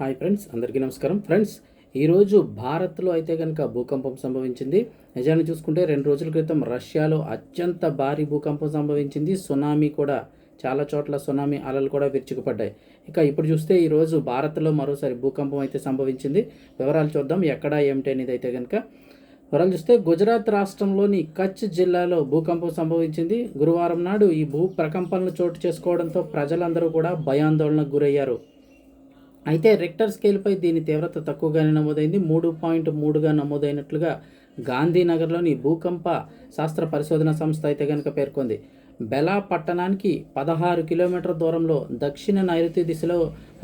Hi friends అందరికీ నమస్కారం. Friends ఈరోజు భారత్లో అయితే కనుక భూకంపం సంభవించింది. నిజాన్ని చూసుకుంటే రెండు రోజుల క్రితం రష్యాలో అత్యంత భారీ భూకంపం సంభవించింది. సునామీ కూడా చాలా చోట్ల సునామీ అలలు కూడా విరుచుకుపడ్డాయి. ఇక ఇప్పుడు చూస్తే ఈరోజు భారత్లో మరోసారి భూకంపం అయితే సంభవించింది. వివరాలు చూద్దాం ఎక్కడ ఏమిటి అనేది అయితే కనుక వివరాలు చూస్తే గుజరాత్ రాష్ట్రంలోని కచ్ జిల్లాలో భూకంపం సంభవించింది. గురువారం నాడు ఈ భూ ప్రకంపనలు చోటు చేసుకోవడంతో ప్రజలందరూ కూడా భయాందోళనకు గురయ్యారు. అయితే రెక్టర్ స్కేల్పై దీని తీవ్రత తక్కువగానే నమోదైంది. మూడు పాయింట్ మూడుగా నమోదైనట్లుగా గాంధీనగర్లోని భూకంప శాస్త్ర పరిశోధన సంస్థ అయితే కనుక పేర్కొంది. బెలా పట్టణానికి పదహారు కిలోమీటర్ల దూరంలో దక్షిణ నైరుతి దిశలో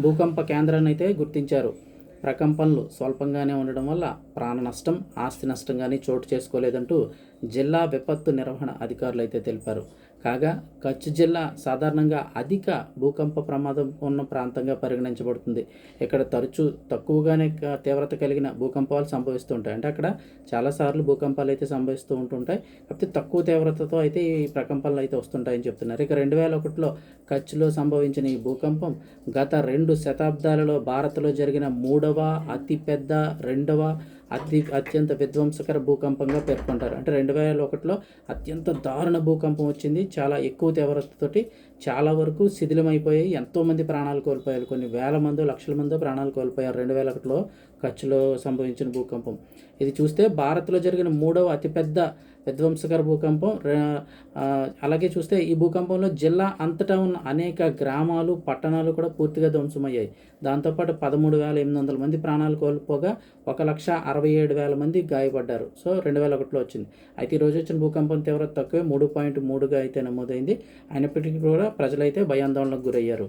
భూకంప కేంద్రాన్ని అయితే గుర్తించారు. ప్రకంపనలు స్వల్పంగానే ఉండడం వల్ల ప్రాణ నష్టం ఆస్తి నష్టం కానీ చోటు చేసుకోలేదంటూ జిల్లా విపత్తు నిర్వహణ అధికారులు అయితే తెలిపారు. కాగా కచ్ జిల్లా సాధారణంగా అధిక భూకంప ప్రమాదం ఉన్న ప్రాంతంగా పరిగణించబడుతుంది. ఇక్కడ తరచూ తక్కువగానే తీవ్రత కలిగిన భూకంపాలు సంభవిస్తూ ఉంటాయి అంటే అక్కడ చాలాసార్లు భూకంపాలు అయితే సంభవిస్తూ ఉంటుంటాయి. కాకపోతే తక్కువ తీవ్రతతో అయితే ఈ ప్రకంపాలు అయితే వస్తుంటాయని చెప్తున్నారు. ఇక రెండు వేల ఒకటిలో కచ్లో సంభవించిన ఈ భూకంపం గత రెండు శతాబ్దాలలో భారత్లో జరిగిన మూడవ అతిపెద్ద రెండవ అతి అత్యంత విధ్వంసకర భూకంపంగా పేర్కొంటారు. అంటే రెండు వేల ఒకటిలో అత్యంత దారుణ భూకంపం వచ్చింది. చాలా ఎక్కువ తీవ్రతతోటి చాలా వరకు శిథిలమైపోయాయి ఎంతోమంది ప్రాణాలు కోల్పోయారు. కొన్ని వేల మంది లక్షల మంది ప్రాణాలు కోల్పోయారు రెండు వేల ఒకటిలో కచ్లో సంభవించిన భూకంపం. ఇది చూస్తే భారత్లో జరిగిన మూడవ అతిపెద్ద విధ్వంసకర భూకంపం అలాగే చూస్తే ఈ భూకంపంలో జిల్లా అంతటా ఉన్న అనేక గ్రామాలు పట్టణాలు కూడా పూర్తిగా ధ్వంసమయ్యాయి. దాంతోపాటు పదమూడు వేల ఎనిమిది వందల మంది ప్రాణాలు కోల్పోగా ఒక లక్ష అరవై ఏడు వేల మంది గాయపడ్డారు. సో రెండు వేల ఒకటిలో వచ్చింది. అయితే ఈరోజు వచ్చిన భూకంపం తీవ్రత తక్కువే మూడు పాయింట్ మూడుగా అయితే నమోదైంది. అయినప్పటికీ కూడా ప్రజలైతే భయాందోళనకు గురయ్యారు.